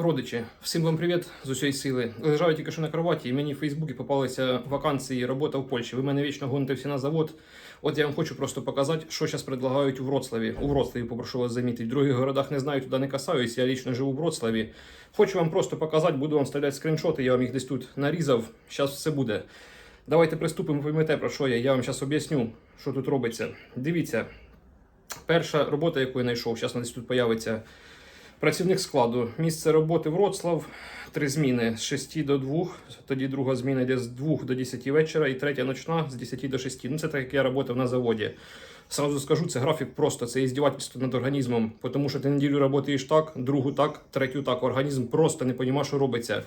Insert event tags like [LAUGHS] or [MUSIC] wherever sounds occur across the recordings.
Родичі, всім вам привіт з усієї сили. Лежав я тільки що на кроваті, і мені в Фейсбуці попалися вакансії робота в Польщі. Ви мене вічно гоните всі на завод. От я вам хочу просто показати, що зараз предлагають у Вроцлаві. У Вроцлаві попрошу вас замітити. В других городах не знаю, туди не касаюсь. Я лічно живу в Вроцлаві. Хочу вам просто показати, буду вам вставляти скріншоти. Я вам їх десь тут нарізав. Зараз все буде. Давайте приступимо, поймете про що я. Я вам зараз об'ясню, що тут робиться. Дивіться, перша робота, яку я знайшов, зараз десь тут появиться. Працівник складу. Місце роботи Вроцлав. Три зміни з 6 до 2. Тоді друга зміна йде з 2 до 10 вечора, і третя ночна з 10 до 6. Ну це так, як я працював на заводі. Сразу скажу, це графік просто, це іздівательство над організмом. Тому що ти неділю працюєш так, другу так, третю так. Організм просто не розуміє, що робиться.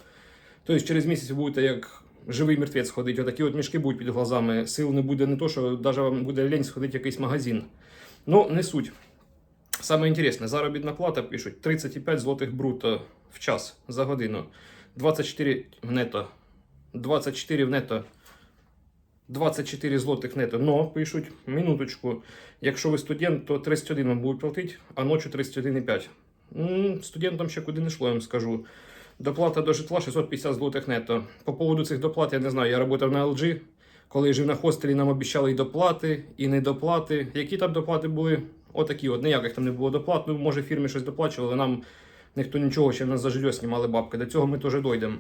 Тобто через місяць ви будете як живий мертвець ходити. Отакі от мішки будуть під глазами. Сил не буде не то, що навіть вам буде лень сходити якийсь магазин. Ну, не суть. Саме інтересне, заробітна плата пишуть 35 злотих бруто в час за годину. 24 в нето. 24 в нето. 24 злотих нето. Но пишуть, минуточку. Якщо ви студент, то 31 вам будуть платити, а ночі 31,5. М, Студентам ще куди не йшло, я вам скажу. Доплата до житла 650 злотих нето. По поводу цих доплат, я не знаю, я працював на LG. Коли жив на хостелі, нам обіцяли і доплати, і недоплати. Які там доплати були? Отакі от, ніяких там не було доплат. Ну, може, фірмі щось доплачували, нам ніхто нічого, ще нас за жилье знімали бабки. До цього ми теж дійдемо.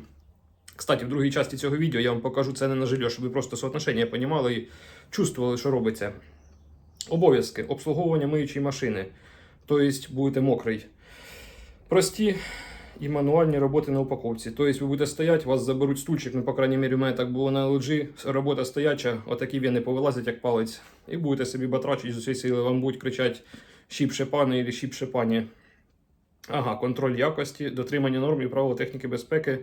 Кстати, в другій часті цього відео я вам покажу це не на жилье, щоб ви просто соотношення понімали і чувствували, що робиться. Обов'язки обслуговування миючої машини. Тобто будете мокрий. Прості і мануальні роботи на упаковці. Тобто ви будете стояти, вас заберуть стульчик, ну, по крайній мірі, у мене так було на LG, робота стояча, отакі вени повилазять, як палець, і будете собі батрачити з усієї сили, вам будуть кричати щіпше пане або щіпше пані. Ага, контроль якості, дотримання норм і правил техніки безпеки.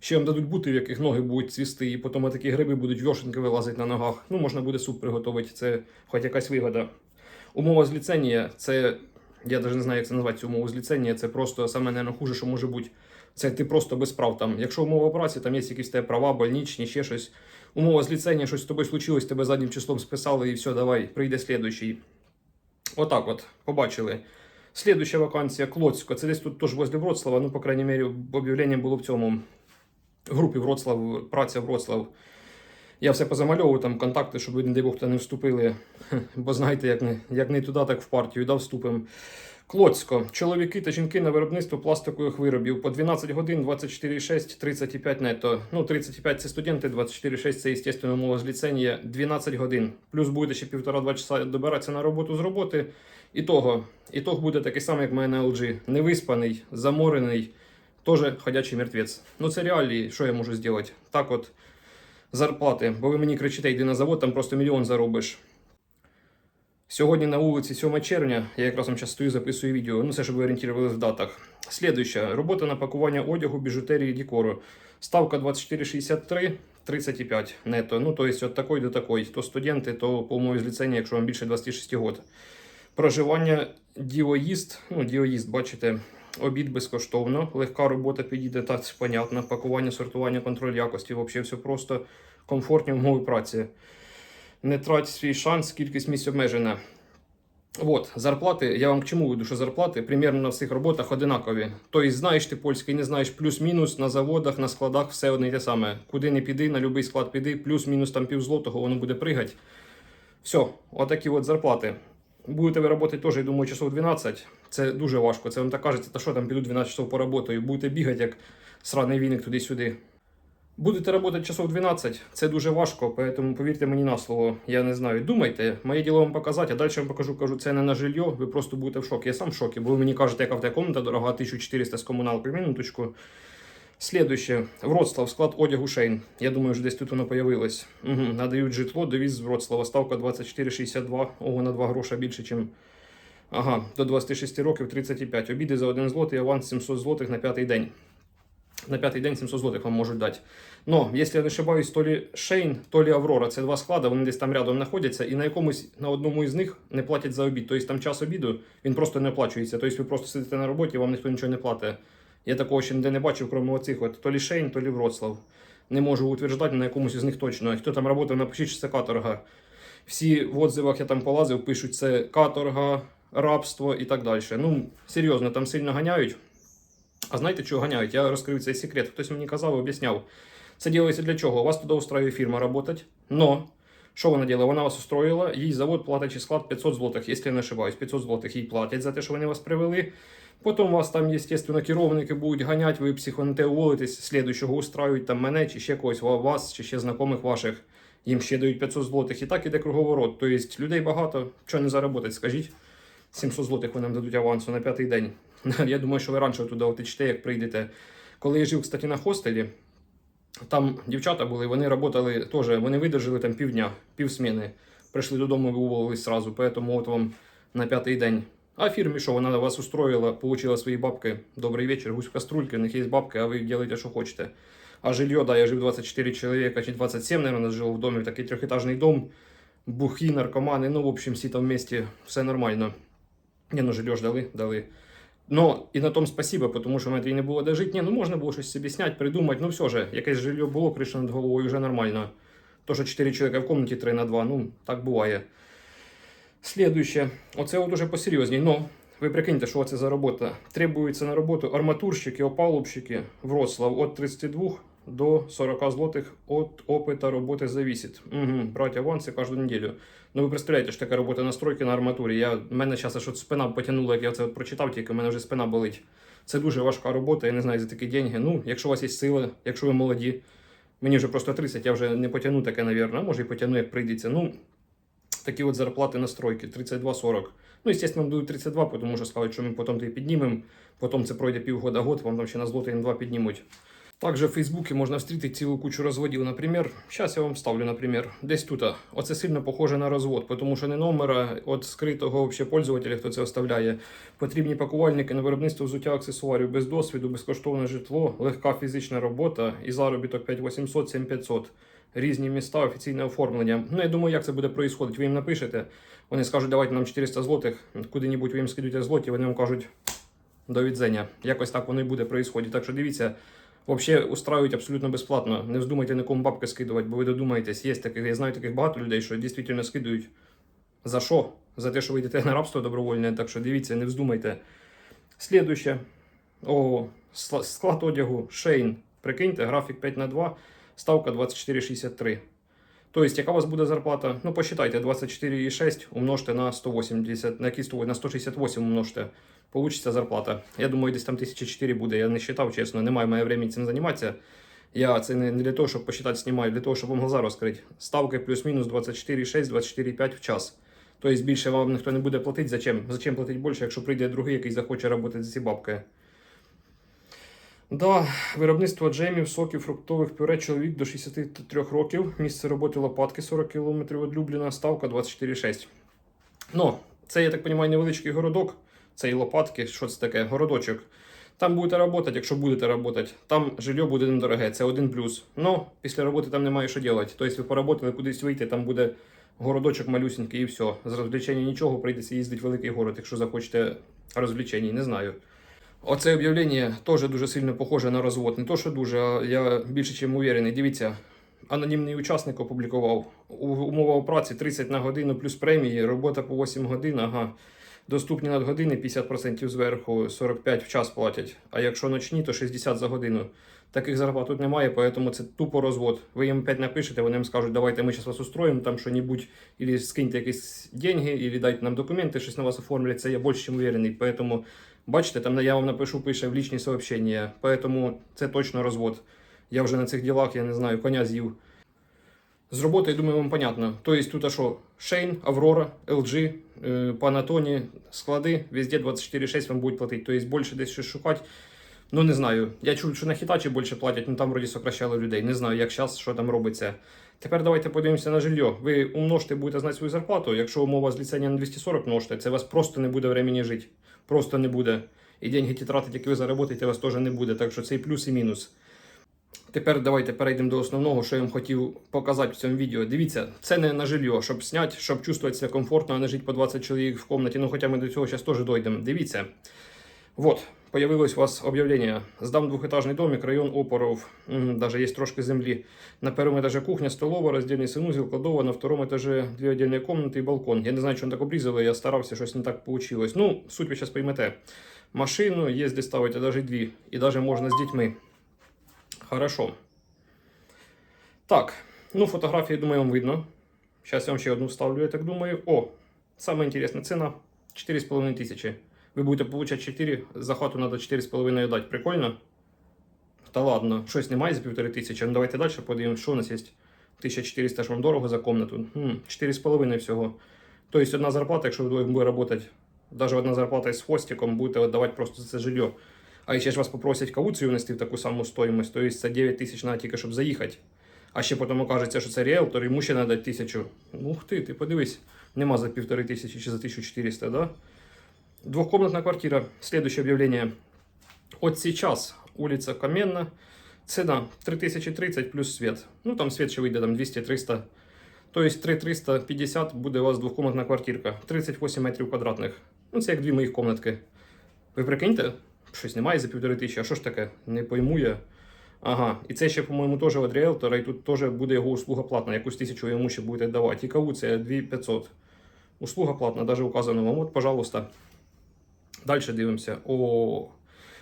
Ще вам дадуть бути, в яких ноги будуть цвісти, і потім такі гриби будуть вьошенки вилазити на ногах. Ну, можна буде суп приготувати, це хоч якась вигода. Умова з ліцензія це я навіть не знаю, як це назвати цю умову з. Це просто саме не хуже, що може бути. Це ти просто без прав. Там, якщо умова праці, там є якісь тебе права, больничні, ще щось. Умова з щось з тобою случилось, тебе заднім числом списали і все, давай, прийде слідуючий. Отак от, побачили. Слідуюча вакансія Клоцько. Це десь тут теж возле Вроцлава. Ну, по крайній мірі, об'явлення було в цьому групі Вроцлав, праця Вроцлав. Я все позамальовував там контакти, щоб ви, не дай Бог, не вступили. Бо знаєте, як не, як не туди, так в партію, да, вступимо. Клоцько. Чоловіки та жінки на виробництво пластикових виробів по 12 годин, 24,6, 35 нето. Ну, 35 це студенти, 24,6 це, звісно, мова з ліцензія, 12 годин. Плюс будете ще півтора-два часа добиратися на роботу з роботи. І того, буде такий самий, як в мене на LG. Невиспаний, заморений, теж ходячий мертвець. Ну це реалії, що я можу зробити? Так от зарплати, бо ви мені кричите, йди на завод, там просто мільйон заробиш. Сьогодні на вулиці 7 червня, я якраз вам зараз стою, записую відео, ну це щоб ви орієнтувалися в датах. Слідуюча робота на пакування одягу, біжутерії, декору. Ставка 24,63, 35 нето. Ну, тобто от такої до такої. То студенти, то по умові з ліцензії, якщо вам більше 26 років. Проживання діоїст, ну, діоїст, бачите, обід безкоштовно, легка робота підійде, так, це понятно. Пакування, сортування, контроль якості, взагалі все просто комфортні умови праці. Не трать свій шанс, кількість місць обмежена. От, зарплати, я вам к чому веду, що зарплати примерно на всіх роботах одинакові. Тобто, знаєш ти польський, не знаєш плюс-мінус на заводах, на складах, все одне й те саме. Куди не піди, на будь-який склад піди, плюс-мінус там пів злотого, воно буде пригати. Все, отакі от зарплати. Будете ви працювати теж, я думаю, часов 12. Це дуже важко. Це вам так кажеться, та що там піду 12 часов поработаю. Будете бігати, як сраний віник туди-сюди. Будете працювати часов 12, це дуже важко, тому повірте мені на слово, я не знаю. Думайте, моє діло вам показати, а далі вам покажу, кажу, це не на жилье, ви просто будете в шокі. Я сам в шокі, бо ви мені кажете, яка в тебе комната дорога, 1400 з комуналкою, минуточку. Слідуще, Вроцлав, склад одягу Шейн. Я думаю, вже десь тут воно появилось. Угу. Надають житло, довіз з Вроцлава, ставка 24,62, ого, на 2 гроша більше, ніж Ага, до 26 років 35. Обіди за 1 злотий, аванс 700 злотих на п'ятий день. На п'ятий день 700 злотих вам можуть дати. Но, якщо я не ошибаюсь, то лі Шейн, то лі Аврора, це два склади, вони десь там рядом знаходяться, і на якомусь на одному із них не платять за обід. Тобто там час обіду він просто не оплачується. Тобто ви просто сидите на роботі, вам ніхто нічого не платить. Я такого ще ніде не бачив, крім оцих от то лі Шейн, то лі Вроцлав. Не можу утверджувати на якомусь із них точно. Хто там працював, напишіть, що це каторга. Всі в отзивах я там полазив, пишуть, це каторга, рабство і так далі. Ну, серйозно, там сильно ганяють. А знаєте, чого ганяють? Я розкрив цей секрет. Хтось мені казав, об'ясняв. Це робиться для чого? У вас туди устроює фірма працювати, но що вона робила? Вона вас устроїла, їй завод платить склад 500 злотих, якщо я не ошибаюсь, 500 злотих їй платять за те, що вони вас привели. Потім вас там, естественно, керівники будуть ганяти, ви психонете уволитесь, слідуючого устрають там мене, чи ще когось вас, чи ще знайомих ваших. Їм ще дають 500 злотих. І так іде круговорот. Тобто людей багато, що не заработать, скажіть. 700 злотих ви нам дадуть авансу на п'ятий день. [LAUGHS] Я думаю, що ви раніше туди отечете, як прийдете. Коли я жив, кстати, на хостелі, там дівчата були, вони працювали теж, вони видержали там півдня, півсміни. Прийшли додому і уволились сразу, поэтому от вам на п'ятий день. А фірмі, що вона вас устроїла, получила свої бабки. Добрий вечір, гусь в каструльки, у них є бабки, а ви робите, що хочете. А жилье, да, я жив 24 человека, чи 27, наверное, жил в домі, такий трьохетажний дом, бухі, наркомани, ну, в общем, всі там вместе, все нормально. Не, ну жилье ж дали. Но і на тому спасибо, тому що в мене не було де жити. Ні, ну можна було щось собі зняти, придумати, ну все же, якесь жилье було, криша над головою вже нормально. То, що 4 чоловіка в кімнаті 3 на 2, ну, так буває. Слідуюче, оце от уже посерйозній. Ну, ви прикиньте, що це за робота. Требується на роботу арматурщики, опалубщики Вроцлав від 32 до 40 злотих від опита роботи зависит. Угу, брать аванси кожну неділю. Ну ви представляєте, що така робота на стройки на арматурі. Я, мене зараз от спина потягнула, як я це прочитав, тільки в мене вже спина болить. Це дуже важка робота, я не знаю за такі деньги. Ну, якщо у вас є сили, якщо ви молоді. Мені вже просто 30, я вже не потягну таке, навірно, може і потягну, як прийдеться. Ну, такі от зарплати на стройки 32-40. Ну, естественно, будуть 32, тому що скажуть, що ми потім ти піднімемо, потім це пройде півгода год, вам там ще на злотий на 2 піднімуть. Также в Фейсбуці можна встріти цілу кучу розводів. Наприклад, зараз я вам ставлю, наприклад, десь тут. Оце сильно похоже на розвод, тому що не номера від скритого вообще пользователя, хто це оставляє. Потрібні пакувальники на виробництво взуття аксесуарів без досвіду, безкоштовне житло, легка фізична робота і заробіток 5800 7500 Різні міста, офіційне оформлення. Ну, я думаю, як це буде происходити. Ви їм напишете, вони скажуть, давайте нам 400 злотих, куди-небудь ви їм скидуєте злоті, вони вам кажуть до відзення. Якось так воно і буде происходити. Так що дивіться, Вообще устраивають абсолютно безплатно. Не вздумайте нікому бабки скидувати, бо ви додумаєтесь. Є таких, я знаю таких багато людей, що дійсно скидують. За що? За те, що ви йдете на рабство добровольне, так що дивіться, не вздумайте. Слідуще. О, склад одягу, шейн. Прикиньте, графік 5 на 2, ставка 24,63. Тобто, яка у вас буде зарплата? Ну, посчитайте, 24,6 умножте на 180, на які 100, на 168 умножте. Получиться зарплата. Я думаю, десь там 1004 буде. Я не считав, чесно, немає моє времени цим займатися. Я це не для того, щоб посчитати, знімаю, для того, щоб вам глаза розкрити. Ставки плюс-мінус 24,6, 24,5 в час. Тобто більше вам ніхто не буде платити. Зачем? Зачем платити більше, якщо прийде другий, який захоче працювати за ці бабки? Да, виробництво джемів, соків, фруктових пюре, чоловік до 63 років. Місце роботи лопатки 40 км від Любліна, ставка 24,6. Ну, це, я так розумію, невеличкий городок. Це і лопатки, що це таке, городочок. Там будете працювати, якщо будете працювати. Там жилье буде недороге, це один плюс. Ну, після роботи там немає що робити. Тобто ви поработали кудись вийти, там буде городочок малюсенький і все. З розвлечення нічого, прийдеться їздити в великий город, якщо захочете розвлечень, не знаю. Оце об'явлення теж дуже сильно похоже на розвод. Не то, що дуже, а я більше ніж уверений. Дивіться, анонімний учасник опублікував. У- Умова праці 30 на годину плюс премії, робота по 8 годин, ага. Доступні надгодини 50% зверху, 45 в час платять. А якщо ночні, то 60 за годину. Таких зарплат тут немає, тому це тупо розвод. Ви їм 5 напишете, вони їм скажуть, давайте ми зараз вас устроїмо, там що-небудь, або скиньте якісь деньги, або дайте нам документи, щось на вас оформлять. Це я більше ніж уверений. Поэтому, бачите, там я вам напишу, пише в лічні сообщення. Поэтому це точно розвод. Я вже на цих ділах, я не знаю, коня з'їв. З роботи, я думаю, вам понятно. Тобто тут а що? Шейн, Аврора, LG, Панатоні, Panattoni, склади, везде 24,6 вам будуть платити. Тобто більше десь щось шукати. Ну не знаю. Я чув, що на Хітачі більше платять, ну там вроді сокращали людей. Не знаю, як зараз, що там робиться. Тепер давайте подивимося на жилье. Ви умножте, будете знати свою зарплату. Якщо умова з ліцензія на 240 множте, це вас просто не буде времени жити. Просто не буде. І деньги ті тратить, які ви заработаєте, вас теж не буде. Так що це і плюс, і мінус. Тепер давайте перейдемо до основного, що я вам хотів показати в цьому відео. Дивіться, це не на жилье, щоб зняти, щоб чувствувати себе комфортно, а не жити по 20 чоловік в кімнаті. Ну, хоча ми до цього зараз теж дійдемо. Дивіться. Вот, появилось у вас об'явлення. Здам двохетажний домик, район Опоров. М, Даже є трошки землі. На першому етажі кухня, столова, роздільний санузел, кладова, на второму етажі дві віддільні кімнати і балкон. Я не знаю, що вони так обрізали, я старався, щось не так вийшло. Ну, суть ви зараз поймете. машину, є де ставити навіть дві. І навіть можна з дітьми. Хорошо. Так, ну фотографії, думаю, вам видно. Зараз я вам ще одну вставлю, я так думаю. О, саме інтересна ціна 4,5 тисячі. Ви будете получати 4, за хату треба 4,5 дати. Прикольно? Та ладно, щось немає за півтори тисячі. Ну давайте далі подивимося, що у нас є. 1400 ж вам дорого за комнату. Хм, 4,5 всього. Тобто одна зарплата, якщо ви будете працювати, навіть одна зарплата із хвостиком, будете віддавати просто це жилье. А ще ж вас попросять кауцію внести в таку саму стоїмость, тобто це 9 тисяч на тільки, щоб заїхати. А ще потім окажеться, що це ріелтор, йому ще треба тисячу. Ух ти, ти подивись, нема за півтори тисячі чи за 1400, да? Двухкомнатная квартира. Следующее объявление. От сейчас улица Каменна. Цена 3030 плюс свет. Ну там свет ще вийде там 200-300. То есть 3350 буде у вас двохкомнатна квартирка. 38 метрів квадратних. Ну це як дві моїх комнатки. Ви прикиньте, щось немає за півтори тисячі. А що ж таке? Не пойму я. Ага, і це ще, по-моєму, теж від ріелтора, і тут теж буде його услуга платна, якусь тисячу йому ще будете давати. І кауція 2500. Услуга платна, навіть указано вам. От, пожалуйста. Далі дивимося. О,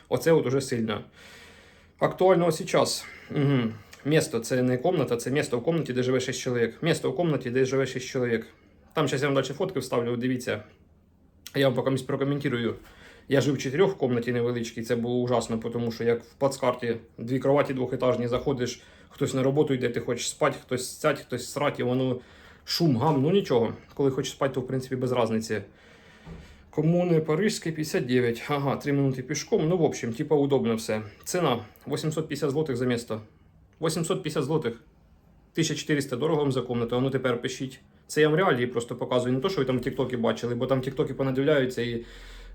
оце от уже сильно. Актуально зараз. Угу. Місто це не комната, це місто в комнаті, де живе 6 чоловік. Місто в комнаті, де живе 6 чоловік. Там зараз я вам далі фотки вставлю, дивіться. Я вам поки прокоментую. Я жив в чотирьох в комнаті невеличкій, це було ужасно, тому що як в плацкарті дві кроваті двохетажні, заходиш, хтось на роботу йде, ти хочеш спати, хтось сядь, хтось срать, і воно шум, гам, ну нічого. Коли хочеш спати, то в принципі без різниці. Коммуны Парижской 59. Ага, 3 минуты пешком. Ну, в общем, типа удобно все. Цена 850 злотих за место. 850 злотих. 1400 дорого вам за комнату, а ну тепер пишіть. Це я вам реалії просто показую. Не то, що ви там в Тіктокі бачили, бо там Тіктоки понадивляються і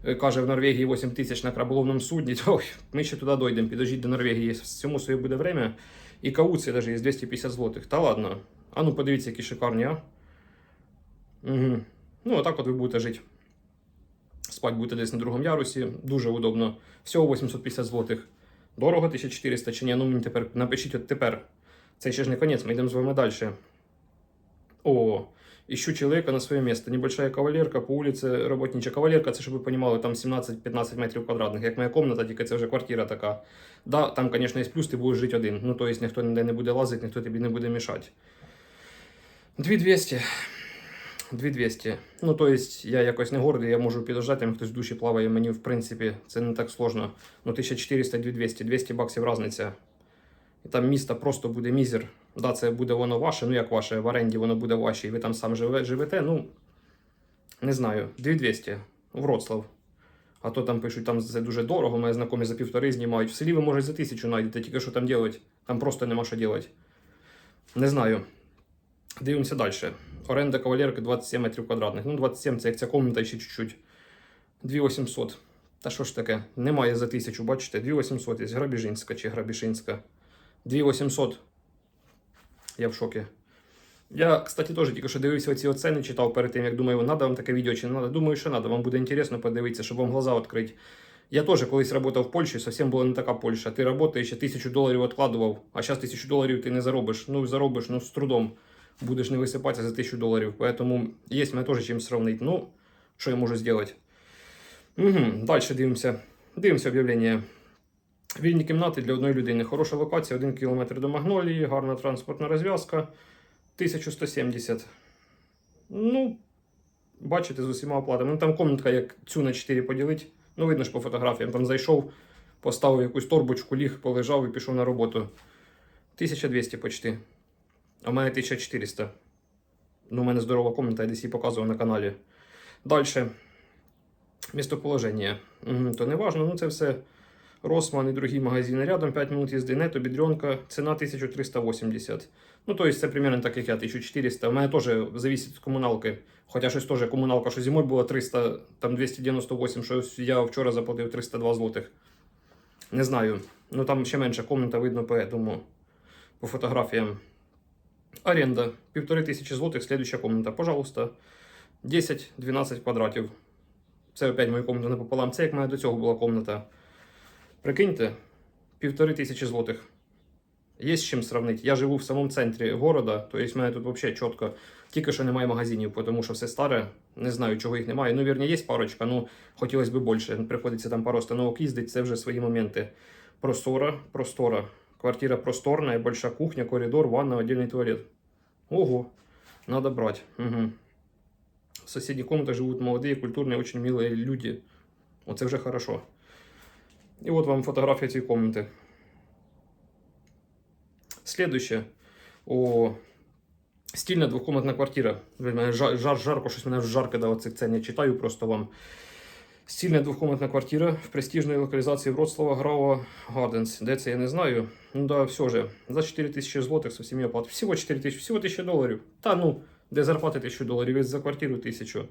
е, каже в Норвегії 8 тисяч на краболовному судні. [LAUGHS] Ой, ми ще туди дойдемо, підождіть до Норвегії. Цьому своє буде время. І кауція навіть є 250 злотих. Та ладно. А ну подивіться, які шикарні, а. Угу. Ну, отак от ви будете жити. Спать будете десь на другому ярусі, дуже удобно. Всього 850 злотих. Дорого 1400 чи ні? Ну мені тепер напишіть от тепер. Це ще ж не конець, ми йдемо з вами далі. О, ищу человека на своє місце. Небольшая кавалерка по вулиці Работнича. Кавалерка, це щоб ви розуміли, там 17-15 метрів квадратних. Як моя комната, тільки це вже квартира така. Да, там, звісно, є плюс, ти будеш жити один. Ну, тобто ніхто ніде не буде лазити, ніхто тобі не буде мішати. 2200. 2200. Ну, то есть, я якось не гордий, я можу підождати, там хтось в душі плаває, мені, в принципі, це не так сложно. Ну, 1400 2200, 200 баксів різниця. І там місто просто буде мізер. Да, це буде воно ваше, ну як ваше, в оренді воно буде ваше, і ви там сам живе, живете, ну, не знаю, 2200, Вроцлав. А то там пишуть, там це дуже дорого, мої знайомі за півтори знімають. В селі ви, може, за тисячу знайдете, тільки що там робити. Там просто нема що робити. Не знаю. Дивимося далі. Оренда кавалерки 27 метрів квадратних. Ну, 27 це як ця комната ще чуть-чуть. 2800. Та що ж таке? Немає за тисячу, бачите? 2800 є. Грабіжинська чи Грабішинська. 2800. Я в шокі. Я, кстати, теж тільки що дивився оці оцени, читав перед тим, як думаю, надо вам таке відео чи не надо. Думаю, що надо. Вам буде інтересно подивитися, щоб вам глаза відкрити. Я теж колись працював в Польщі, зовсім була не така Польща. Ти працюєш, ще тисячу доларів відкладував, а зараз тисячу доларів ти не заробиш. Ну, заробиш, ну, з трудом. Будеш не висипатися за тисячу доларів. Поэтому є мене теж чим сравнити. Ну, що я можу зробити? Угу. Далі дивимося. Дивимося об'явлення. Вільні кімнати для одної людини. Хороша локація, 1 км до Магнолії, гарна транспортна розв'язка. 1170. Ну, бачите, з усіма оплатами. Ну, там комнатка, як цю на 4 поділить. Ну, видно ж по фотографіям. Там зайшов, поставив якусь торбочку, ліг, полежав і пішов на роботу. 1200 почти. А в мене 1400. Ну, у мене здорова комната, я десь її показував на каналі. Далі. Містоположення. То не важно, ну це все Росман і другі магазини рядом, 5 минут їзди, нето, бідренка, ціна 1380. Ну, то есть це примерно так, як я, 1400. У мене теж зависить від комуналки. Хоча щось теж комуналка, що зимою було 300, там 298, що я вчора заплатив 302 злотих. Не знаю. Ну там ще менша комната, видно, поэтому по фотографіям. Аренда. Півтори тисячі злотих, следующая комната. Пожалуйста. 10-12 квадратів. Це опять моя комната напополам. Це як моя до цього була комната. Прикиньте, півтори тисячі злотих. Є з чим сравнити. Я живу в самому центрі города, тобто в мене тут взагалі чітко. Тільки що немає магазинів, тому що все старе. Не знаю, чого їх немає. Ну, вірні, є парочка, ну хотілося б більше. Приходиться там пару остановок їздити, це вже свої моменти. Простора, простора. Квартира просторная, большая кухня, коридор, ванна, отдельный туалет. Ого, надо брать. Угу. В соседних комнатах живут молодые, культурные, очень милые люди. Оце вже хорошо. І от вам фотографія цієї комнати. Следующее. О, стильна двохкомнатна квартира. Блін, мене жар, жар, жарко, щось мене жарко дало цих цен. Я читаю просто вам. Стильна двохкомнатна квартира в престижной локализации Вроцлава Грава Гарденс. Де це я не знаю. Ну да, все же. За 4 тисячі злотих со всіми оплат. Всього 4 тисячі, всього 1000 доларів. Та ну, де зарплати 1000 доларів, за квартиру 1000.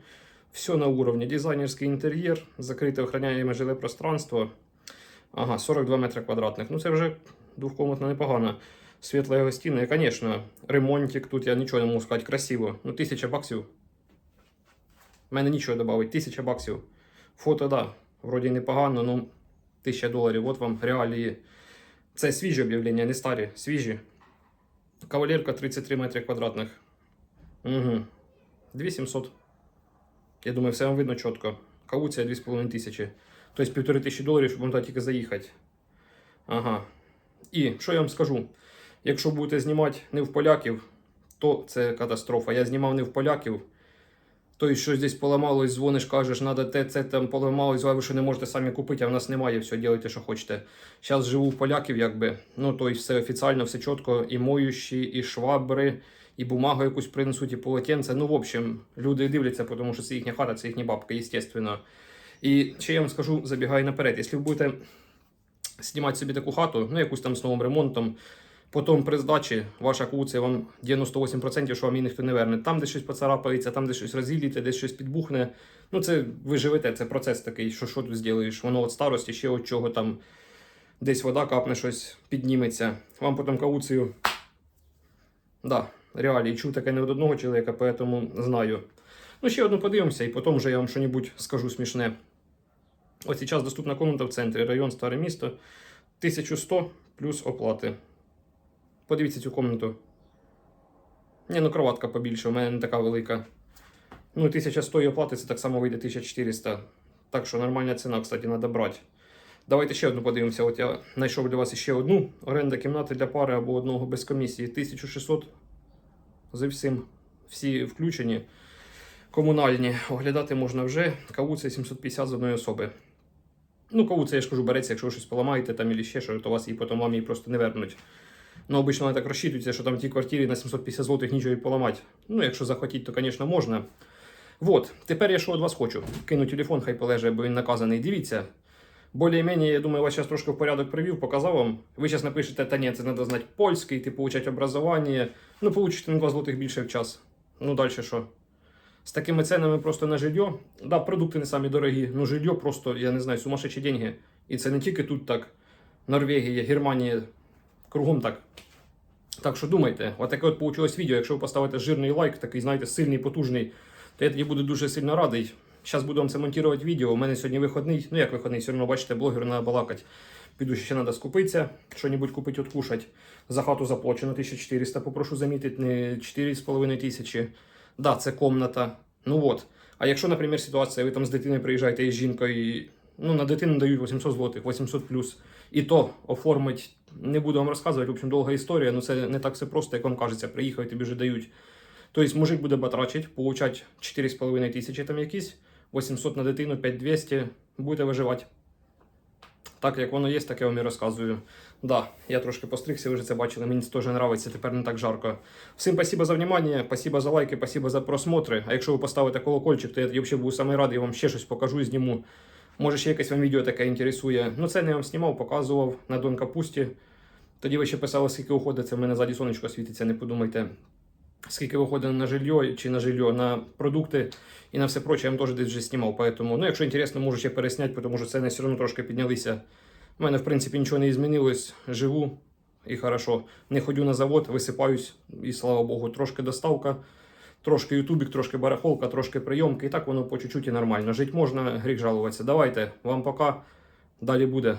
Все на уровне. Дизайнерский интерьер, закрите охраняемое жиле пространство. Ага, 42 метри квадратних. Ну це вже двохкомнатна непогано. Світла гостиная, конечно. Ремонтик тут я нічого не можу сказати. Красиво. Ну, 1000 баксів. У мене нічого додавить. 1000 баксів. Фото, да. Вроді непогано, ну 1000 доларів. От вам реалії. Це свіжі об'явлення, не старі, свіжі. Кавалерка 33 метри квадратних. Угу. 2700. Я думаю, все вам видно чітко. Кауція 2500. Тобто 1500 доларів, щоб туди тільки заїхати. Ага. І що я вам скажу? Якщо будете знімати не в поляків, то це катастрофа. Я знімав не в поляків. Тобто, щось десь поламалось, дзвониш, кажеш, надо те, це там поламалось, ви що не можете самі купити, а в нас немає, все, ділайте, що хочете. Зараз живу в поляків, якби. Ну, тобто, все офіційно, все чітко, і моющі, і швабри, і бумагу якусь принесуть, і полотенце. Ну, в общем, люди дивляться, тому що це їхня хата, це їхня бабка, естественно. І ще я вам скажу, забігаю наперед, якщо ви будете знімати собі таку хату, ну, якусь там з новим ремонтом, Потім при здачі ваша куція вам 98%, що вам її ніхто не верне. Там, де щось поцарапається, там, де щось розіліте, десь щось підбухне. Ну, це ви живете, це процес такий, що що тут зробиш. Воно від старості, ще від чого там десь вода капне, щось підніметься. Вам потім кауцію. Да, реалії чув таке не від одного чоловіка, тому знаю. Ну, ще одну подивимося, і потім вже я вам щось скажу смішне. Ось зараз доступна комната в центрі, район Старе місто. 1100 плюс оплати. Подивіться цю комнату. Ні, ну кроватка побільше, у мене не така велика. Ну, 1100 і оплати це так само вийде 1400. Так що нормальна ціна, кстати, треба брати. Давайте ще одну подивимося. От я знайшов для вас ще одну. Оренда кімнати для пари або одного без комісії. 1600 за всім. Всі включені. Комунальні. Оглядати можна вже. Кавуція 750 з одної особи. Ну, кавуція, я ж кажу, береться, якщо ви щось поламаєте там і ще що, то вас її потім вам її просто не вернуть. Ну, обично вони так розчитуються, що там в тій квартирі на 750 злотих нічого і поламати. Ну, якщо захотіть, то, звісно, можна. Вот, тепер я що від вас хочу. Кину телефон, хай полеже, бо він наказаний. Дивіться. Более-менее, я думаю, вас зараз трошки в порядок привів, показав вам. Ви зараз напишете, та ні, це треба знати польський, ти получать образування. Ну, получите на 2 злотих більше в час. Ну, далі що? З такими ценами просто на жилье. Да, продукти не самі дорогі, ну жилье просто, я не знаю, сумасшедші деньги. І це не тільки тут так. Норвегія, Германія, кругом так. Так що думайте, отаке от получилось відео. Якщо ви поставите жирний лайк, такий, знаєте, сильний, потужний, то я тоді буду дуже сильно радий. Зараз буду вам це монтувати відео. У мене сьогодні виходний. Ну як виходний, все одно бачите, блогер треба балакати. Піду ще треба скупитися, що-небудь купити, откушати. За хату заплачено 1400, попрошу замітити, не 4,5 тисячі. Да, це комната. Ну от. А якщо, наприклад, ситуація, ви там з дитиною приїжджаєте із жінкою, і, ну на дитину дають 800 злотих, 800 плюс. І то оформить, не буду вам розказувати, в общем, довга історія, але це не так все просто, як вам кажеться, приїхав тобі вже дають. Тобто мужик буде батрачити, получать 4,5 тисячі там якісь, 800 на дитину, 5200, будете виживати. Так як воно є, так я вам і розказую. Да, я трошки постригся, ви вже це бачили, мені це теж подобається, тепер не так жарко. Всім спасибо за внимание, спасибо за лайки, спасибо за просмотри. А якщо ви поставите колокольчик, то я взагалі буду самий радий, я вам ще щось покажу і зніму. Може, ще якесь вам відео таке інтересує. Ну, це не вам знімав, показував на Дон Капусті. Тоді ви ще писали, скільки уходить, це в мене ззаді сонечко світиться, не подумайте. Скільки виходить на жилье чи на жилье, на продукти і на все проче, я вам теж десь вже знімав. Поэтому, ну, якщо інтересно, можу ще пересняти, тому що ціни все одно трошки піднялися. У мене, в принципі, нічого не змінилось. Живу і хорошо. Не ходю на завод, висипаюсь, і слава Богу, трошки доставка, трошки ютубік, трошки барахолка, трошки прийомки. І так воно по чуть-чуть і нормально. Жить можна, гріх жалуватися. Давайте, вам пока. Далі буде.